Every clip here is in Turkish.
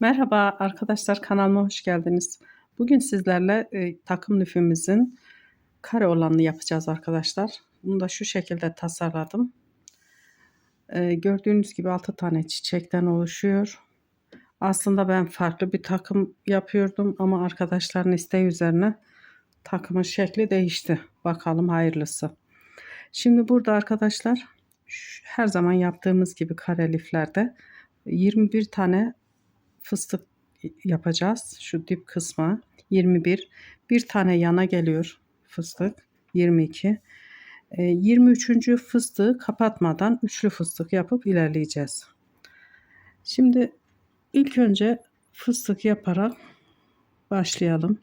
Merhaba arkadaşlar kanalıma hoş geldiniz. Bugün sizlerle e, takım lifimizin kare olanını yapacağız arkadaşlar. Bunu da şu şekilde tasarladım. E, gördüğünüz gibi 6 tane çiçekten oluşuyor. Aslında ben farklı bir takım yapıyordum ama arkadaşların isteği üzerine takımın şekli değişti. Bakalım hayırlısı. Şimdi burada arkadaşlar her zaman yaptığımız gibi kare liflerde 21 tane fıstık yapacağız. Şu dip kısma 21. Bir tane yana geliyor fıstık 22. 23. E, fıstığı kapatmadan üçlü fıstık yapıp ilerleyeceğiz. Şimdi ilk önce fıstık yaparak başlayalım.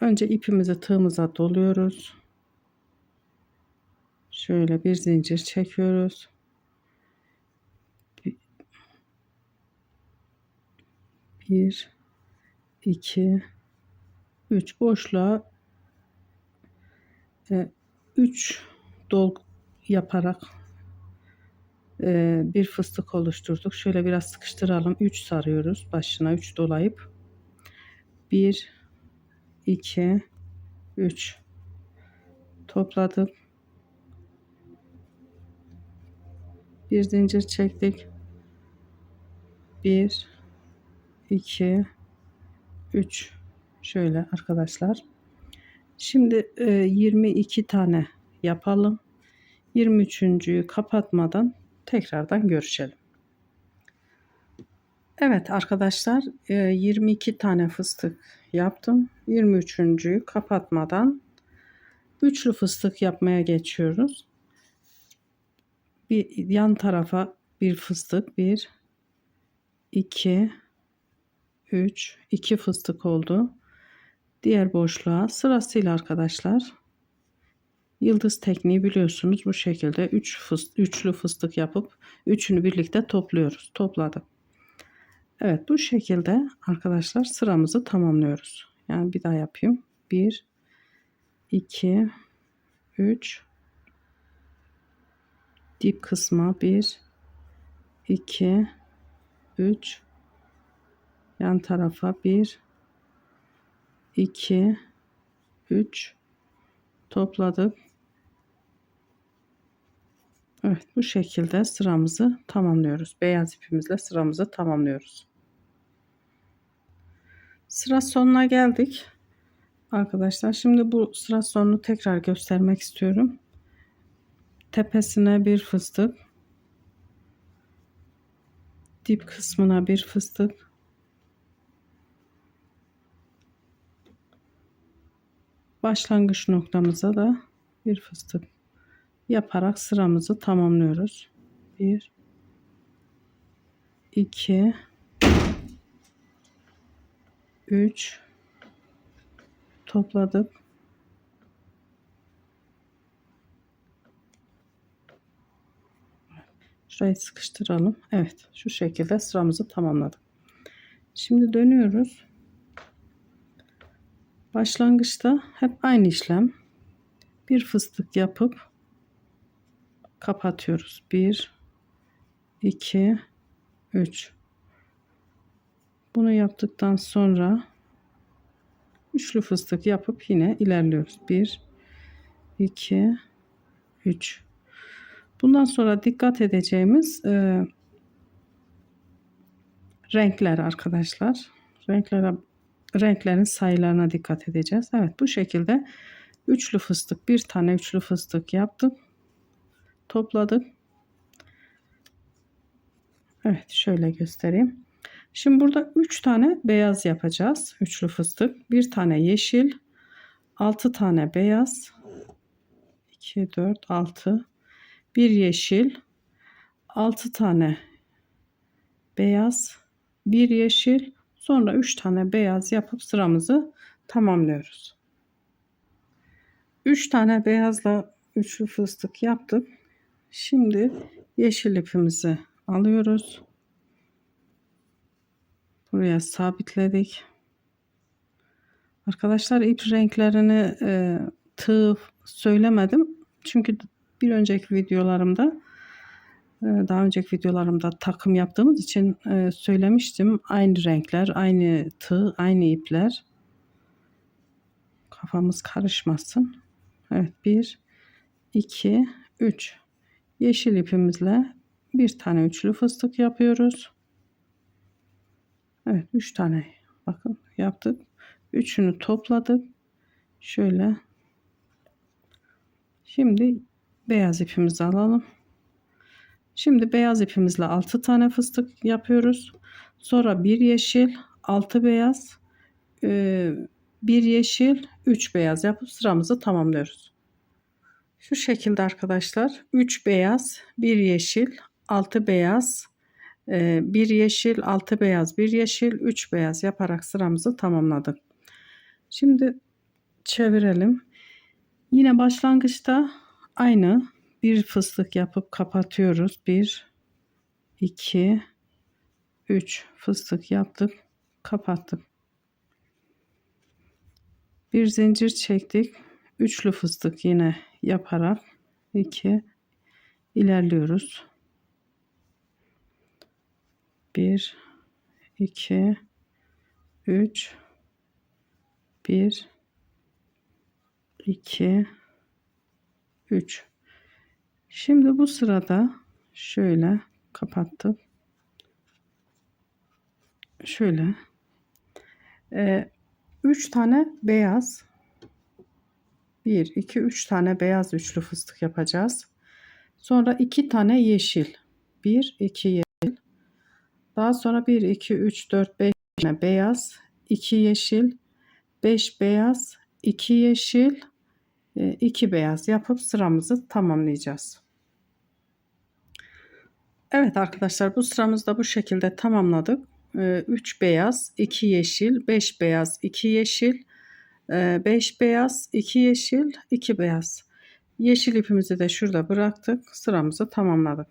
Önce ipimizi tığımıza doluyoruz. Şöyle bir zincir çekiyoruz. 1 2 3 boşluğa 3 e, dolgu yaparak e, bir fıstık oluşturduk. Şöyle biraz sıkıştıralım. 3 sarıyoruz. Başına 3 dolayıp 1 2 3 topladık. Bir zincir çektik. 1 2 3 şöyle arkadaşlar. Şimdi e, 22 tane yapalım. 23.'yü kapatmadan tekrardan görüşelim. Evet arkadaşlar 22 e, tane fıstık yaptım. 23.'yü kapatmadan üçlü fıstık yapmaya geçiyoruz. Bir yan tarafa bir fıstık, bir, iki, 3, 2 fıstık oldu. Diğer boşluğa sırasıyla arkadaşlar yıldız tekniği biliyorsunuz bu şekilde 3 fıstık, üçlü fıstık yapıp üçünü birlikte topluyoruz. Topladım. Evet bu şekilde arkadaşlar sıramızı tamamlıyoruz. Yani bir daha yapayım. 1 2 3 dip kısma 1 2 3 yan tarafa 1 2 3 topladık. Evet bu şekilde sıramızı tamamlıyoruz. Beyaz ipimizle sıramızı tamamlıyoruz. Sıra sonuna geldik. Arkadaşlar şimdi bu sıra sonunu tekrar göstermek istiyorum. Tepesine bir fıstık. Dip kısmına bir fıstık. Başlangıç noktamıza da bir fıstık yaparak sıramızı tamamlıyoruz. 1 2 3 topladık. Şurayı sıkıştıralım. Evet, şu şekilde sıramızı tamamladık. Şimdi dönüyoruz. Başlangıçta hep aynı işlem. Bir fıstık yapıp kapatıyoruz. 1 2 3 Bunu yaptıktan sonra üçlü fıstık yapıp yine ilerliyoruz. 1 2 3 Bundan sonra dikkat edeceğimiz e, renkler arkadaşlar. Renklere renklerin sayılarına dikkat edeceğiz. Evet bu şekilde üçlü fıstık bir tane üçlü fıstık yaptık. Topladık. Evet şöyle göstereyim. Şimdi burada 3 tane beyaz yapacağız. Üçlü fıstık. Bir tane yeşil. 6 tane beyaz. 2, 4, 6. Bir yeşil. 6 tane beyaz. Bir yeşil. Sonra 3 tane beyaz yapıp sıramızı tamamlıyoruz. 3 tane beyazla üçlü fıstık yaptık. Şimdi yeşil ipimizi alıyoruz. Buraya sabitledik. Arkadaşlar ip renklerini e, tığ söylemedim. Çünkü bir önceki videolarımda Daha önceki videolarımda takım yaptığımız için e, söylemiştim. Aynı renkler, aynı tığ, aynı ipler. Kafamız karışmasın. Evet 1, 2, 3. Yeşil ipimizle bir tane üçlü fıstık yapıyoruz. Evet 3 tane bakın yaptık. Üçünü topladık. Şöyle. Şimdi beyaz ipimizi alalım. Şimdi beyaz ipimizle 6 tane fıstık yapıyoruz. Sonra bir yeşil, 6 beyaz, e, bir yeşil, 3 beyaz yapıp sıramızı tamamlıyoruz. Şu şekilde arkadaşlar 3 beyaz, 1 yeşil, 6 beyaz, e, 1 yeşil, 6 beyaz, 1 yeşil, 3 beyaz yaparak sıramızı tamamladık. Şimdi çevirelim. Yine başlangıçta aynı bir fıstık yapıp kapatıyoruz. 1 2 3 fıstık yaptık, kapattık. Bir zincir çektik. Üçlü fıstık yine yaparak 2 ilerliyoruz. 1 2 3 1 2 3 Şimdi bu sırada şöyle kapattık. Şöyle 3 tane beyaz 1 2 3 tane beyaz üçlü fıstık yapacağız. Sonra 2 tane yeşil. 1 2 yeşil. Daha sonra 1 2 3 4 5 tane beyaz, 2 yeşil, 5 beyaz, 2 yeşil, 2 beyaz yapıp sıramızı tamamlayacağız. Evet arkadaşlar bu sıramızda bu şekilde tamamladık. 3 beyaz, 2 yeşil, 5 beyaz, 2 yeşil, 5 beyaz, 2 yeşil, 2 beyaz. Yeşil ipimizi de şurada bıraktık. Sıramızı tamamladık.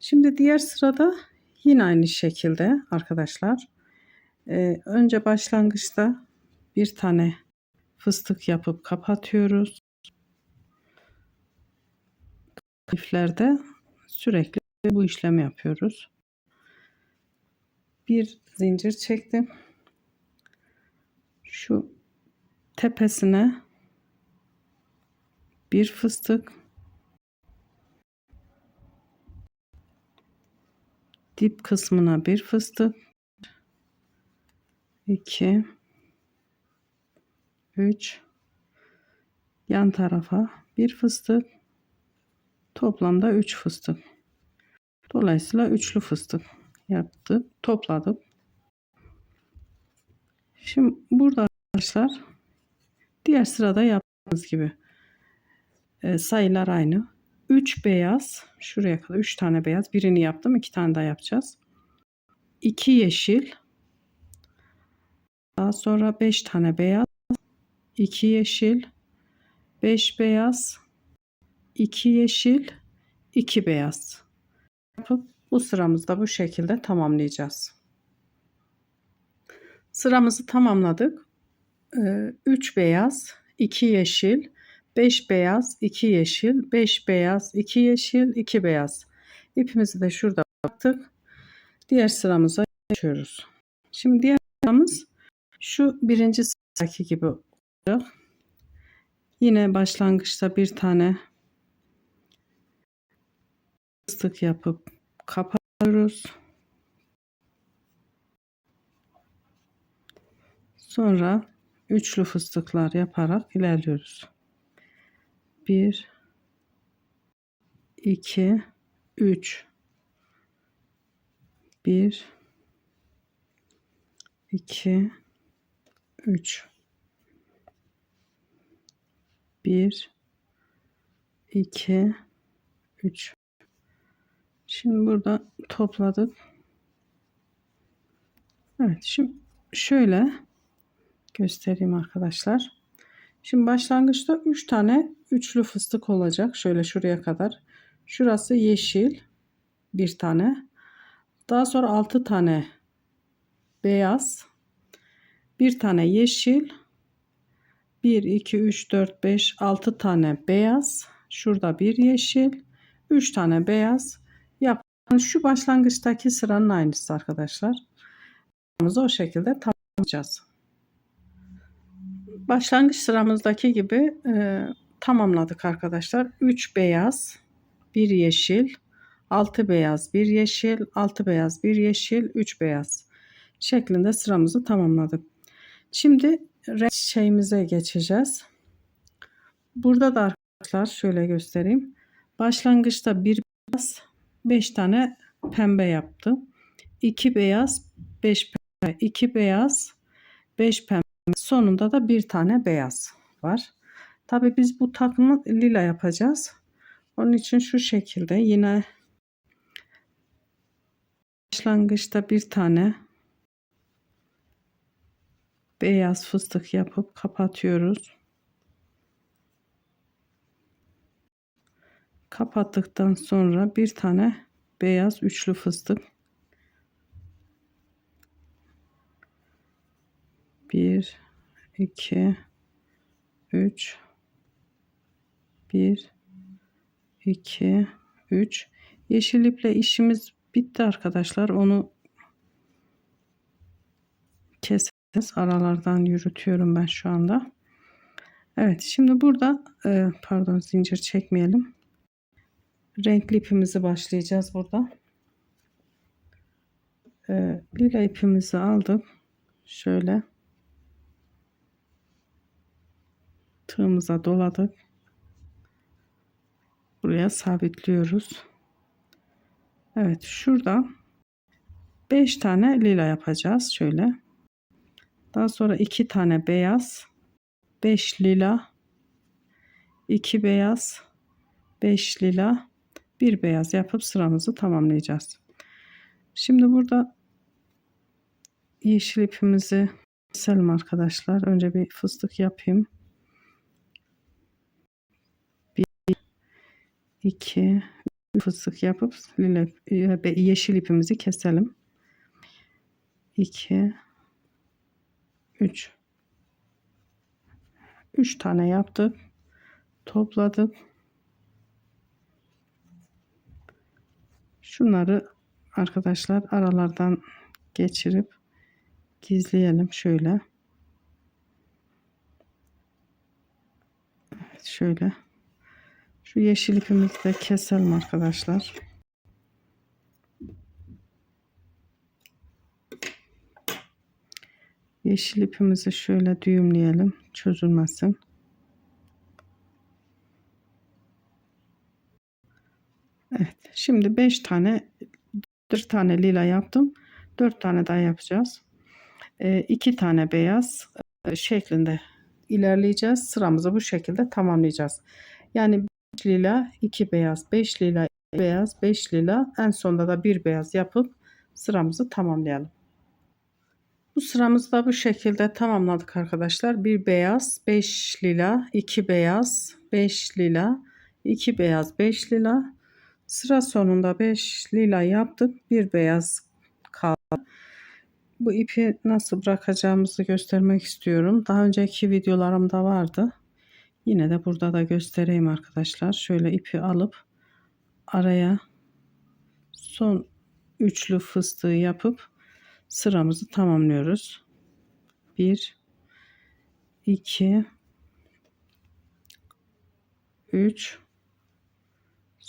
Şimdi diğer sırada yine aynı şekilde arkadaşlar. Önce başlangıçta bir tane fıstık yapıp kapatıyoruz. Liflerde sürekli bu işlemi yapıyoruz. Bir zincir çektim. Şu tepesine bir fıstık dip kısmına bir fıstık 2 3 yan tarafa bir fıstık toplamda 3 fıstık dolayısıyla üçlü fıstık yaptık topladık şimdi burada arkadaşlar diğer sırada yaptığımız gibi e, sayılar aynı. 3 beyaz şuraya kadar 3 tane beyaz birini yaptım 2 tane daha yapacağız. 2 yeşil daha sonra 5 tane beyaz 2 yeşil 5 beyaz 2 yeşil 2 beyaz yapıp bu sıramızda bu şekilde tamamlayacağız. Sıramızı tamamladık. 3 ee, beyaz 2 yeşil 5 beyaz 2 yeşil 5 beyaz 2 yeşil 2 beyaz ipimizi de şurada baktık. Diğer sıramıza geçiyoruz. Şimdi diğer sıramız şu birinci sıradaki gibi olacak. Yine başlangıçta bir tane fıstık yapıp kapatıyoruz. Sonra üçlü fıstıklar yaparak ilerliyoruz. 1 2 3 1 2 3 1 2 3 Şimdi burada topladık. Evet şimdi şöyle göstereyim arkadaşlar. Şimdi başlangıçta 3 tane üçlü fıstık olacak. Şöyle şuraya kadar. Şurası yeşil bir tane. Daha sonra 6 tane beyaz. Bir tane yeşil. 1, 2, 3, 4, 5, 6 tane beyaz. Şurada bir yeşil. 3 tane beyaz. Yani şu başlangıçtaki sıranın aynısı arkadaşlar. Sıramızı o şekilde tamamlayacağız. Başlangıç sıramızdaki gibi e, tamamladık arkadaşlar. 3 beyaz, 1 yeşil, 6 beyaz, 1 yeşil, 6 beyaz, 1 yeşil, 3 beyaz şeklinde sıramızı tamamladık. Şimdi renk şeyimize geçeceğiz. Burada da arkadaşlar şöyle göstereyim. Başlangıçta bir beyaz, 5 tane pembe yaptım. 2 beyaz, 5 pembe, 2 beyaz, 5 pembe. Sonunda da bir tane beyaz var. Tabi biz bu takımı lila yapacağız. Onun için şu şekilde yine başlangıçta bir tane beyaz fıstık yapıp kapatıyoruz. Kapattıktan sonra bir tane beyaz üçlü fıstık. Bir, iki, üç, bir, iki, üç. Yeşil iple işimiz bitti arkadaşlar. Onu keseceğiz. Aralardan yürütüyorum ben şu anda. Evet şimdi burada e, pardon zincir çekmeyelim. Renkli ipimizi başlayacağız burada. E, lila ipimizi aldık. Şöyle tığımıza doladık. Buraya sabitliyoruz. Evet şurada 5 tane lila yapacağız. Şöyle. Daha sonra 2 tane beyaz. 5 lila. 2 beyaz. 5 lila. 1 beyaz yapıp sıramızı tamamlayacağız. Şimdi burada yeşil ipimizi keselim arkadaşlar. Önce bir fıstık yapayım. 1 2 fıstık yapıp yeşil ipimizi keselim. 2 3 3 tane yaptık. Topladık. Şunları arkadaşlar aralardan geçirip gizleyelim şöyle. Evet şöyle. Şu yeşil ipimizi de keselim arkadaşlar. Yeşil ipimizi şöyle düğümleyelim. Çözülmesin. Evet. Şimdi 5 tane 4 tane lila yaptım. 4 tane daha yapacağız. 2 e, tane beyaz e, şeklinde ilerleyeceğiz. Sıramızı bu şekilde tamamlayacağız. Yani 5 lila, 2 beyaz, 5 lila, 2 beyaz, 5 lila. En sonunda da bir beyaz yapıp sıramızı tamamlayalım. Bu sıramızı da bu şekilde tamamladık arkadaşlar. Bir beyaz, 5 lila, 2 beyaz, 5 lila, 2 beyaz, 5 lila. Sıra sonunda 5 lila yaptık. Bir beyaz kaldı. Bu ipi nasıl bırakacağımızı göstermek istiyorum. Daha önceki videolarımda vardı. Yine de burada da göstereyim arkadaşlar. Şöyle ipi alıp araya son üçlü fıstığı yapıp sıramızı tamamlıyoruz. 1 2 3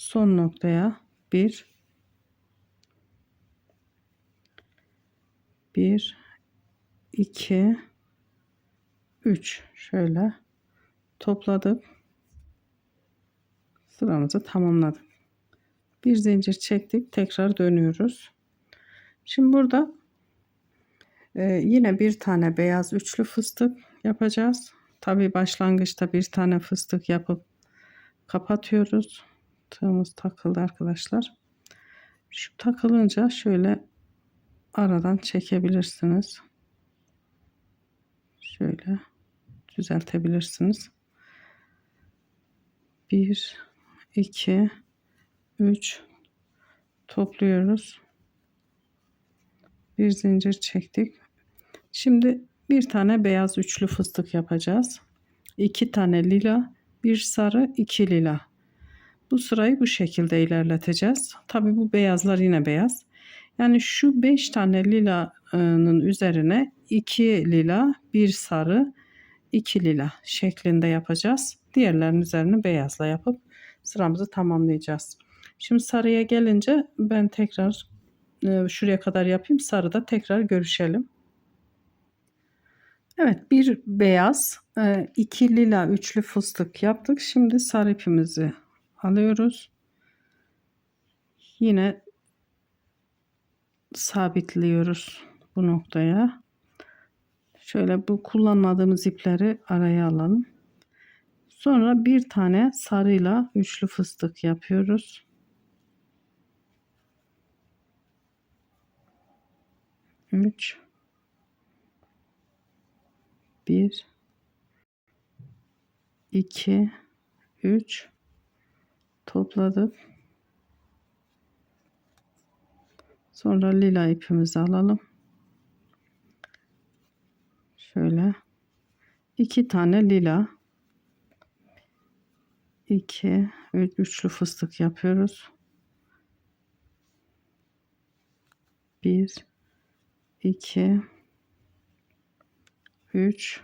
son noktaya 1 1 2 3 şöyle topladık. Sıramızı tamamladık. Bir zincir çektik. Tekrar dönüyoruz. Şimdi burada e, yine bir tane beyaz üçlü fıstık yapacağız. Tabi başlangıçta bir tane fıstık yapıp kapatıyoruz. Tığımız takıldı arkadaşlar. Şu takılınca şöyle aradan çekebilirsiniz. Şöyle düzeltebilirsiniz. 1 2 3 topluyoruz. Bir zincir çektik. Şimdi bir tane beyaz üçlü fıstık yapacağız. 2 tane lila, bir sarı, iki lila. Bu sırayı bu şekilde ilerleteceğiz. Tabi bu beyazlar yine beyaz. Yani şu 5 tane lilanın üzerine 2 lila, 1 sarı, 2 lila şeklinde yapacağız. Diğerlerinin üzerini beyazla yapıp sıramızı tamamlayacağız. Şimdi sarıya gelince ben tekrar e, şuraya kadar yapayım. Sarıda tekrar görüşelim. Evet bir beyaz, e, iki lila üçlü fıstık yaptık. Şimdi sarı ipimizi alıyoruz. Yine sabitliyoruz bu noktaya. Şöyle bu kullanmadığımız ipleri araya alalım. Sonra bir tane sarıyla üçlü fıstık yapıyoruz. Üç. Bir. iki, Üç. Topladık. Sonra lila ipimizi alalım. Şöyle. iki tane lila. 2 üçlü fıstık yapıyoruz. 1 2 3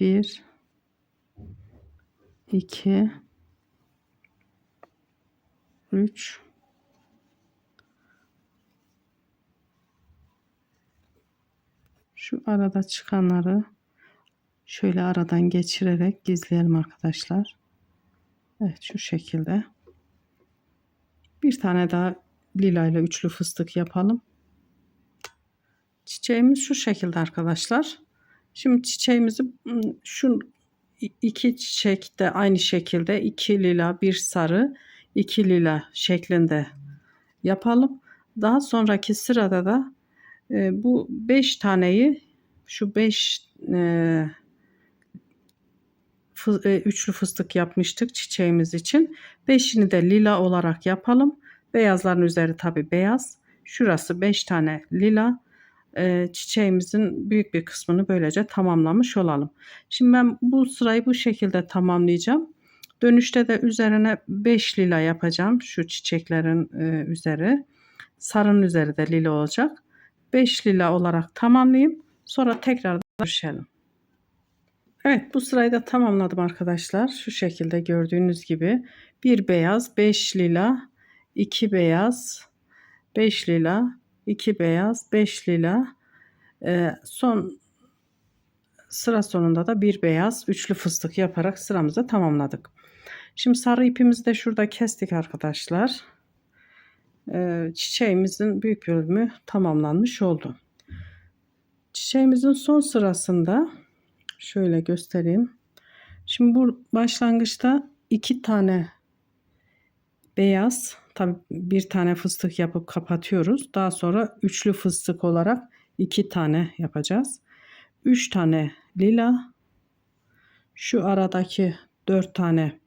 1 2 3 şu arada çıkanları Şöyle aradan geçirerek gizleyelim arkadaşlar. Evet şu şekilde. Bir tane daha lila ile üçlü fıstık yapalım. Çiçeğimiz şu şekilde arkadaşlar. Şimdi çiçeğimizi şu iki çiçek de aynı şekilde iki lila bir sarı iki lila şeklinde yapalım. Daha sonraki sırada da e, bu beş taneyi şu beş e, e, üçlü fıstık yapmıştık çiçeğimiz için. Beşini de lila olarak yapalım. Beyazların üzeri tabi beyaz. Şurası 5 tane lila. E, çiçeğimizin büyük bir kısmını böylece tamamlamış olalım. Şimdi ben bu sırayı bu şekilde tamamlayacağım. Dönüşte de üzerine 5 lila yapacağım. Şu çiçeklerin e, üzeri. Sarının üzeri de lila olacak. 5 lila olarak tamamlayayım. Sonra tekrar görüşelim. Evet bu sırayı da tamamladım arkadaşlar. Şu şekilde gördüğünüz gibi bir beyaz, 5 lila, 2 beyaz, 5 lila, 2 beyaz, 5 lila. Ee, son sıra sonunda da bir beyaz, üçlü fıstık yaparak sıramızı tamamladık. Şimdi sarı ipimizi de şurada kestik arkadaşlar. Ee, çiçeğimizin büyük bölümü tamamlanmış oldu. Çiçeğimizin son sırasında Şöyle göstereyim. Şimdi bu başlangıçta iki tane beyaz tabi bir tane fıstık yapıp kapatıyoruz. Daha sonra üçlü fıstık olarak iki tane yapacağız. Üç tane lila. Şu aradaki dört tane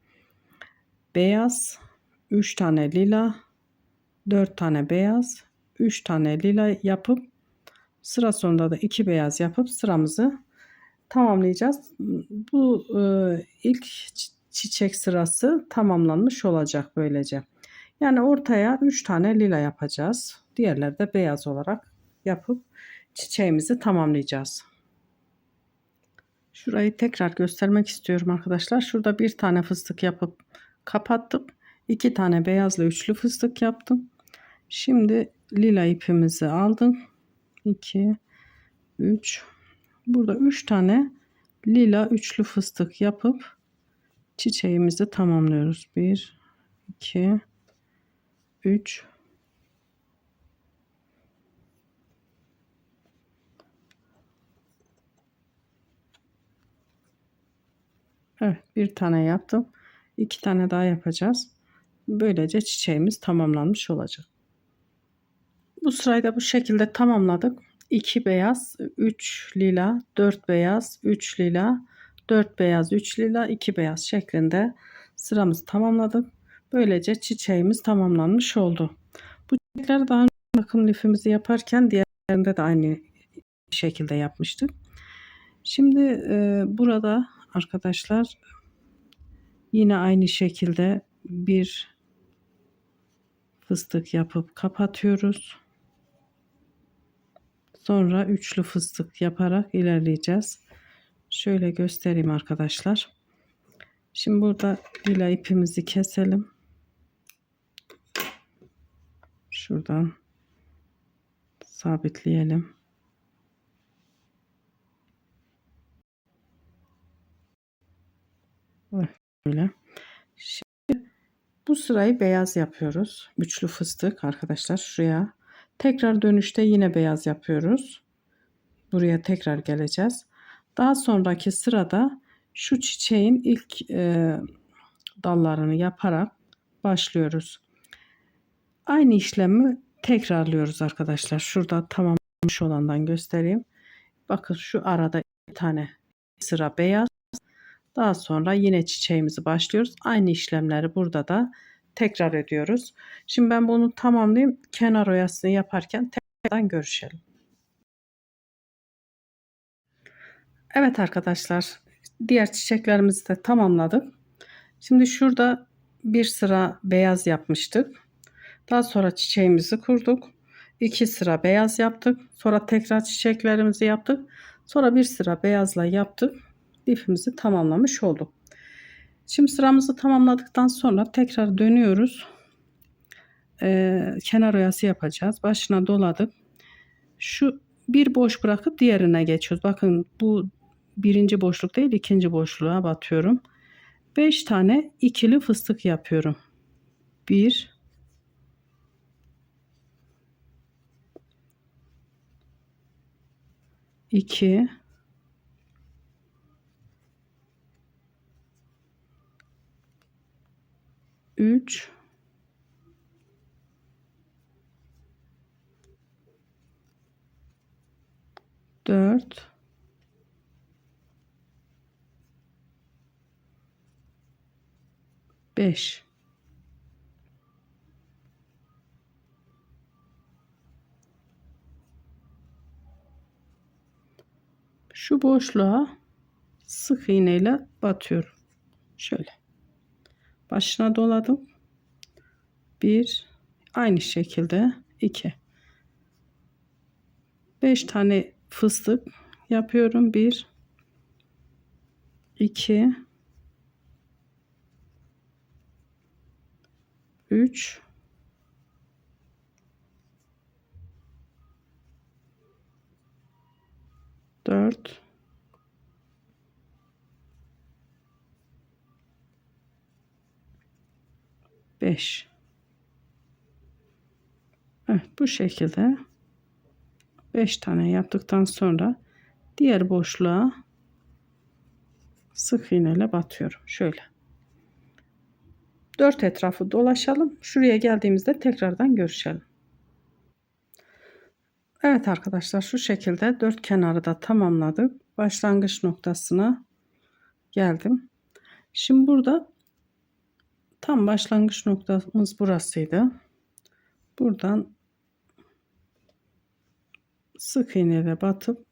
beyaz. Üç tane lila. Dört tane beyaz. Üç tane lila yapıp sıra sonunda da iki beyaz yapıp sıramızı tamamlayacağız. Bu e, ilk çiçek sırası tamamlanmış olacak böylece. Yani ortaya 3 tane lila yapacağız. Diğerleri de beyaz olarak yapıp çiçeğimizi tamamlayacağız. Şurayı tekrar göstermek istiyorum arkadaşlar. Şurada bir tane fıstık yapıp kapattım. iki tane beyazla üçlü fıstık yaptım. Şimdi lila ipimizi aldım. 2 3 Burada 3 tane lila üçlü fıstık yapıp çiçeğimizi tamamlıyoruz. 1 2 3 Evet, bir tane yaptım. İki tane daha yapacağız. Böylece çiçeğimiz tamamlanmış olacak. Bu sırayı da bu şekilde tamamladık. 2 beyaz, 3 lila, 4 beyaz, 3 lila, 4 beyaz, 3 lila, 2 beyaz şeklinde sıramızı tamamladık. Böylece çiçeğimiz tamamlanmış oldu. Bu çiçekleri daha önce bakım lifimizi yaparken diğerlerinde de aynı şekilde yapmıştık. Şimdi e, burada arkadaşlar Yine aynı şekilde bir fıstık yapıp kapatıyoruz. Sonra üçlü fıstık yaparak ilerleyeceğiz. Şöyle göstereyim arkadaşlar. Şimdi burada lila ipimizi keselim. Şuradan sabitleyelim. Böyle. Şimdi bu sırayı beyaz yapıyoruz. Üçlü fıstık arkadaşlar şuraya. Tekrar dönüşte yine beyaz yapıyoruz. Buraya tekrar geleceğiz. Daha sonraki sırada şu çiçeğin ilk e, dallarını yaparak başlıyoruz. Aynı işlemi tekrarlıyoruz arkadaşlar. Şurada tamamlamış olandan göstereyim. Bakın şu arada bir tane sıra beyaz. Daha sonra yine çiçeğimizi başlıyoruz. Aynı işlemleri burada da tekrar ediyoruz. Şimdi ben bunu tamamlayayım. Kenar oyasını yaparken tekrardan görüşelim. Evet arkadaşlar diğer çiçeklerimizi de tamamladık. Şimdi şurada bir sıra beyaz yapmıştık. Daha sonra çiçeğimizi kurduk. İki sıra beyaz yaptık. Sonra tekrar çiçeklerimizi yaptık. Sonra bir sıra beyazla yaptık. Lifimizi tamamlamış olduk. Şimdi sıramızı tamamladıktan sonra tekrar dönüyoruz. Ee, kenar oyası yapacağız. Başına doladık. Şu bir boş bırakıp diğerine geçiyoruz. Bakın bu birinci boşluk değil ikinci boşluğa batıyorum. 5 tane ikili fıstık yapıyorum. 1 2 3 4 5 Şu boşluğa sık iğneyle batıyorum. Şöyle. Başına doladım. 1 aynı şekilde 2 5 tane fıstık yapıyorum. 1 2 3 4 5 Evet bu şekilde 5 tane yaptıktan sonra diğer boşluğa sık iğneyle batıyorum. Şöyle. 4 etrafı dolaşalım. Şuraya geldiğimizde tekrardan görüşelim. Evet arkadaşlar şu şekilde dört kenarı da tamamladık. Başlangıç noktasına geldim. Şimdi burada tam başlangıç noktamız burasıydı. Buradan sık iğneyle batıp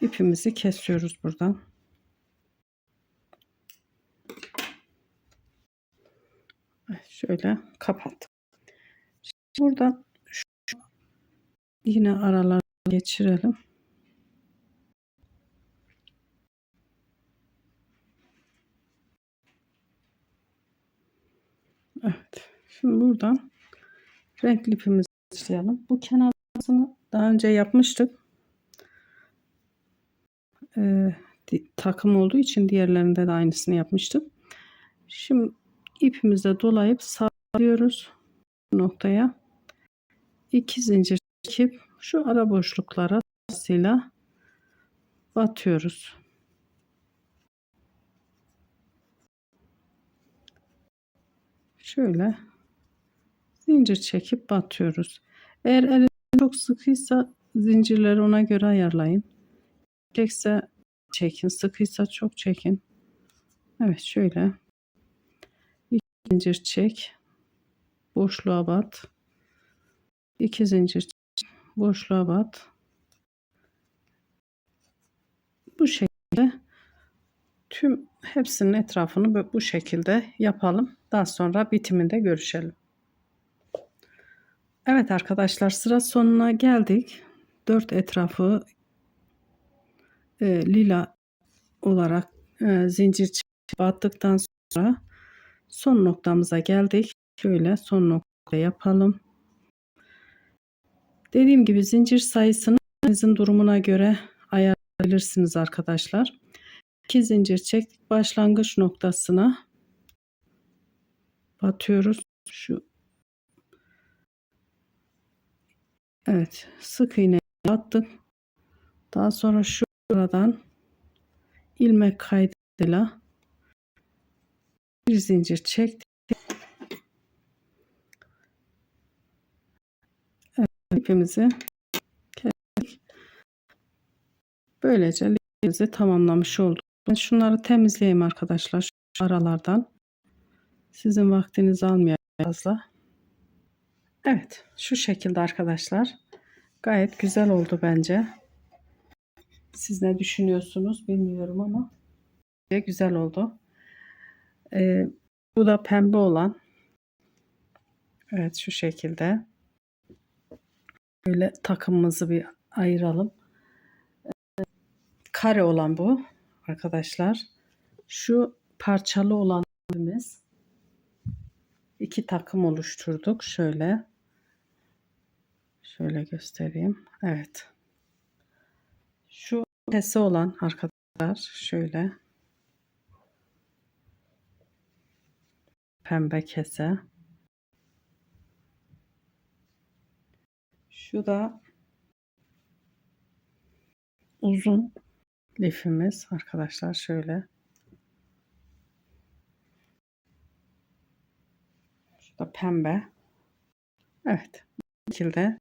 ipimizi kesiyoruz buradan. Şöyle kapat. Buradan yine aralar geçirelim. Evet. Şimdi buradan renkli ipimizi başlayalım. Bu kenarını daha önce yapmıştık. Ee, takım olduğu için diğerlerinde de aynısını yapmıştım. Şimdi ipimizle dolayıp sağlıyoruz noktaya. iki zincir çekip şu ara boşluklara sırasıyla batıyoruz. Şöyle zincir çekip batıyoruz. Eğer eliniz çok sıkıysa zincirleri ona göre ayarlayın. Çekse çekin, sıkıysa çok çekin. Evet şöyle zincir çek boşluğa bat 2 zincir çek, boşluğa bat bu şekilde Tüm hepsinin etrafını bu şekilde yapalım. Daha sonra bitiminde görüşelim. Evet arkadaşlar sıra sonuna geldik. Dört etrafı e, lila olarak e, zincir battıktan sonra son noktamıza geldik. Şöyle son nokta yapalım. Dediğim gibi zincir sayısını sizin durumuna göre ayarlayabilirsiniz arkadaşlar. 2 zincir çektik başlangıç noktasına batıyoruz. Şu Evet, sık iğne battık. Daha sonra şuradan ilmek kaydıyla bir zincir çektik. Evet, ipimizi kestik. Böylece ipimizi tamamlamış olduk. Şunları temizleyeyim arkadaşlar şu aralardan. Sizin vaktinizi almayayım fazla. Evet, şu şekilde arkadaşlar. Gayet güzel oldu bence. Siz ne düşünüyorsunuz bilmiyorum ama güzel oldu. Ee, bu da pembe olan. Evet şu şekilde. Böyle takımımızı bir ayıralım. Ee, kare olan bu arkadaşlar. Şu parçalı olanımız iki takım oluşturduk. Şöyle. Şöyle göstereyim. Evet. Şu kese olan arkadaşlar şöyle pembe kese. Şu da uzun lifimiz arkadaşlar şöyle. Da pembe. Evet. Bu şekilde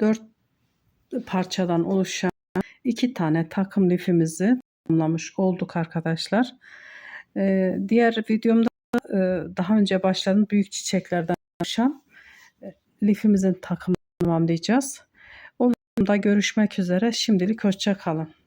dört parçadan oluşan iki tane takım lifimizi tamamlamış olduk arkadaşlar. Ee, diğer videomda e, daha önce başladım büyük çiçeklerden oluşan e, lifimizin takımını tamamlayacağız. O videomda görüşmek üzere. Şimdilik hoşça kalın.